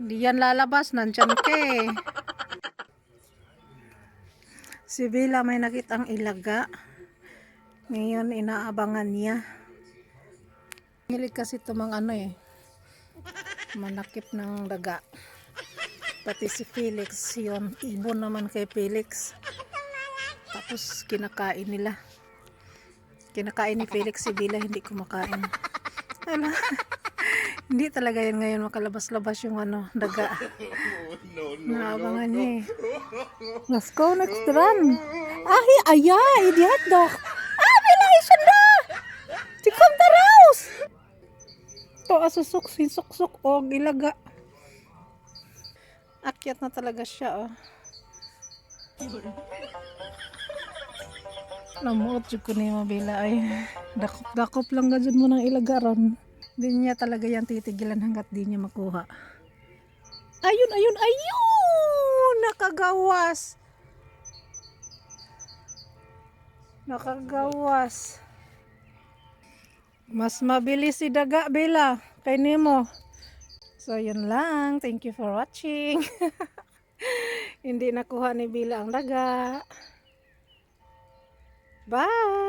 Hindi yan lalabas, nandyan ka eh. Si Bella may nakitang ilaga. Ngayon, inaabangan niya. Hilig kasi ito mga ano eh. Manakip ng daga. Pati si Felix, yun. Ibon naman kay Felix. Tapos kinakain nila. Kinakain ni Felix si Bella, hindi kumakain. Ala. Hindi talaga yan ngayon makalabas-labas yung ano, daga. Naabangan niya eh. Let's go next run. Ahi, aya, idiot dog. Ah, Bella, isunda! Tikam taraus! To asusok, sinsok-sok, o gilaga. Akyat na talaga siya, oh. Namuot jud ko ni Mabila ay dakop-dakop lang gadyan mo ng ilagaron. Hindi niya talaga yan titigilan hanggat di niya makuha. Ayun, ayun, ayun! Nakagawas! Nakagawas. Mas mabilis si Daga, Bella. Kay Nemo. So, yun lang. Thank you for watching. Hindi nakuha ni Bella ang daga. Bye!